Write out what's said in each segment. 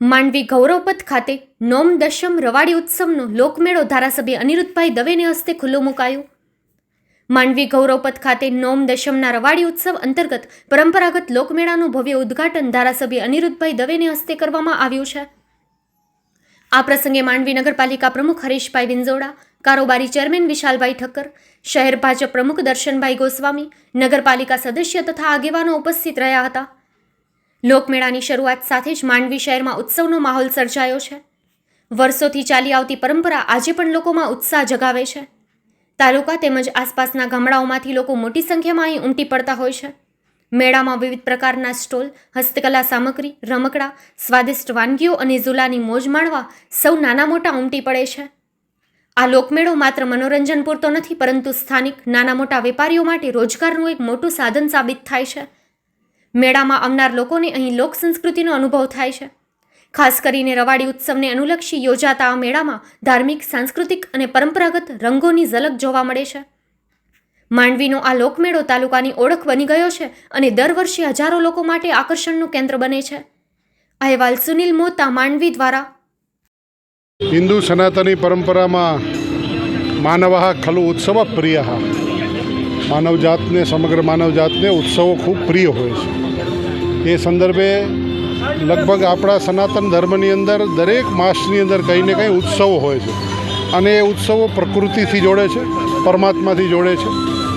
માંડવી ગૌરવપથ ખાતે નોમ દશમ રવાડી ઉત્સવનો લોકમેળો ધારાસભ્ય અનિરુદ્ધભાઈ દવેને હસ્તે ખુલ્લો મુકાયો. માંડવી ગૌરવપથ ખાતે નોમ દશમના રવાડી ઉત્સવ અંતર્ગત પરંપરાગત લોકમેળાનું ભવ્ય ઉદ્ઘાટન ધારાસભ્ય અનિરુદ્ધભાઈ દવેને હસ્તે કરવામાં આવ્યું છે. આ પ્રસંગે માંડવી નગરપાલિકા પ્રમુખ હરીશભાઈ વિંજોડા કારોબારી ચેરમેન વિશાલભાઈ ઠક્કર, શહેર ભાજપ પ્રમુખ દર્શનભાઈ ગોસ્વામી, નગરપાલિકા સદસ્ય તથા આગેવાનો ઉપસ્થિત રહ્યા હતા. લોકમેળાની શરૂઆત સાથે જ માંડવી શહેરમાં ઉત્સવનો માહોલ સર્જાયો છે. વર્ષોથી ચાલી આવતી પરંપરા આજે પણ લોકોમાં ઉત્સાહ જગાવે છે. તાલુકા તેમજ આસપાસના ગામડાઓમાંથી લોકો મોટી સંખ્યામાં અહીં ઉમટી પડતા હોય છે. મેળામાં વિવિધ પ્રકારના સ્ટોલ, હસ્તકલા સામગ્રી, રમકડા, સ્વાદિષ્ટ વાનગીઓ અને ઝૂલાની મોજ માણવા સૌ નાના મોટા ઉમટી પડે છે. આ લોકમેળો માત્ર મનોરંજન પૂરતો નથી, પરંતુ સ્થાનિક નાના મોટા વેપારીઓ માટે રોજગારનું એક મોટું સાધન સાબિત થાય છે. મેળામાં આવનાર લોકોને અહીં લોક સંસ્કૃતિનો અનુભવ થાય છે. ખાસ કરીને રવાડી ઉત્સવને અનુલક્ષી યોજાતા આ મેળામાં ધાર્મિક, સાંસ્કૃતિક અને પરંપરાગત રંગોની ઝલક જોવા મળે છે. માંડવીનો આ લોકમેળો તાલુકાની ઓળખ બની ગયો છે અને દર વર્ષે હજારો લોકો માટે આકર્ષણનું કેન્દ્ર બને છે. અહેવાલ સુનિલ મોતા, માંડવી દ્વારા. હિન્દુ સનાતની પરંપરામાં માનવ ખલુ ઉત્સવ પ્રિય. માનવ જાતને સમગ્ર માનવજાતને ઉત્સવો ખૂબ પ્રિય હોય છે. એ સંદર્ભે લગભગ આપણા સનાતન ધર્મની અંદર દરેક માસની અંદર કંઈ ને કંઈ ઉત્સવો હોય છે. અને એ ઉત્સવો પ્રકૃતિથી જોડે છે, પરમાત્માથી જોડે છે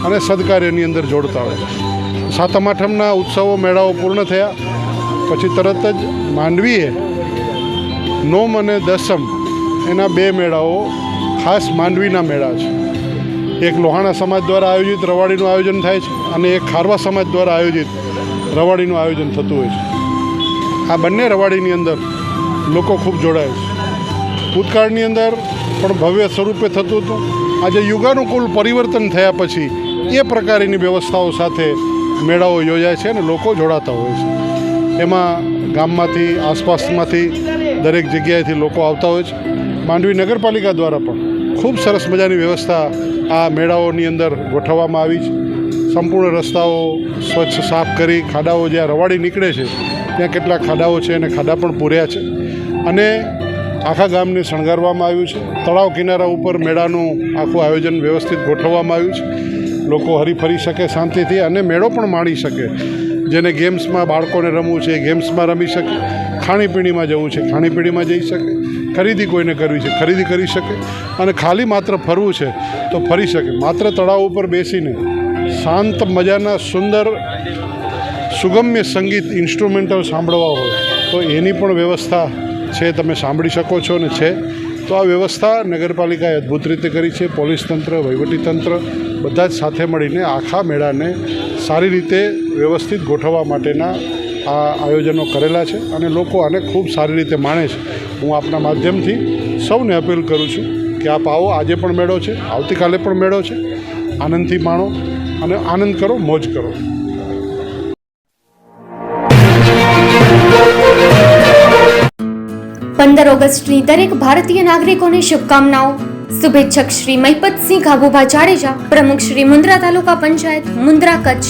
અને સદકાર્યની અંદર જોડતા હોય છે. સાતમ આઠમના ઉત્સવો મેળાઓ પૂર્ણ થયા. પછી તરત જ માંડવીએ નોમ અને દસમ એના બે મેળાઓ, ખાસ માંડવીના મેળા છે. એક લોહાણા સમાજ દ્વારા આયોજિત, રવાડીનું આયોજન થાય છે અને એક ખારવા સમાજ દ્વારા આયોજિત રવાડીનું આયોજન થતું હોય છે. આ બંને રવાડીની અંદર લોકો ખૂબ જોડાય છે. ભૂતકાળની અંદર પણ ભવ્ય સ્વરૂપે થતું હતું. આજે યુગાનુકૂળ પરિવર્તન થયા પછી એ પ્રકારની વ્યવસ્થાઓ સાથે મેળાઓ યોજાય છે અને લોકો જોડાતા હોય છે. એમાં ગામમાંથી, આસપાસમાંથી દરેક જગ્યાએથી લોકો આવતા હોય છે. માંડવી નગરપાલિકા દ્વારા પણ ખૂબ સરસ મજાની વ્યવસ્થા આ મેળાઓની અંદર ગોઠવવામાં આવી છે. સંપૂર્ણ રસ્તાઓ સ્વચ્છ, સાફ કરી ખાડાઓ જ્યાં રવાડી નીકળે છે, ત્યાં કેટલા ખાડાઓ છે અને ખાડા પણ પૂર્યા છે. અને આખા ગામને શણગારવામાં આવ્યું છે. તળાવ કિનારા ઉપર મેળાનું આખું આયોજન વ્યવસ્થિત ગોઠવવામાં આવ્યું છે. લોકો હરીફરી શકે શાંતિથી અને મેળો પણ માણી શકે. જેને ગેમ્સમાં બાળકોને રમવું છે ગેમ્સમાં રમી શકે. ખાણીપીણીમાં જવું છે ખાણીપીણીમાં જઈ શકે. ખરીદી કોઈને કરવી છે? ખરીદી કરી શકે? અને ખાલી માત્ર ફરવું છે તો ફરી શકે. માત્ર તળાવ ઉપર બેસીને શાંત મજાના સુંદર સુગમ્ય સંગીત ઇન્સ્ટ્રુમેન્ટલ સાંભળવા હોય, તો એની પણ વ્યવસ્થા છે તમે સાંભળી શકો છો ને છે. તો આ વ્યવસ્થા નગરપાલિકાએ અદ્ભુત રીતે કરી છે. પોલીસ તંત્ર વહીવટીતંત્ર બધા જ સાથે મળીને આખા મેળાને સારી રીતે વ્યવસ્થિત ગોઠવવા માટેના આ આયોજનો કરેલા છે અને લોકો આને ખૂબ સારી રીતે માણે છે. હું આપના માધ્યમથી સૌને અપીલ કરું છું કે આપ આવો, આજે પણ મેળો છે, આવતીકાલે પણ મેળો છે. આનંદથી માણો અને આનંદ કરો, મોજ કરો. પંદર ઓગસ્ટની દરેક ભારતીય નાગરિકોને શુભકામનાઓ. શુભેચ્છક શ્રી મહિપતસિંહ ખાબુભા જાડેજા, પ્રમુખ શ્રી મુન્દ્રા તાલુકા પંચાયત, મુન્દ્રા કચ્છ.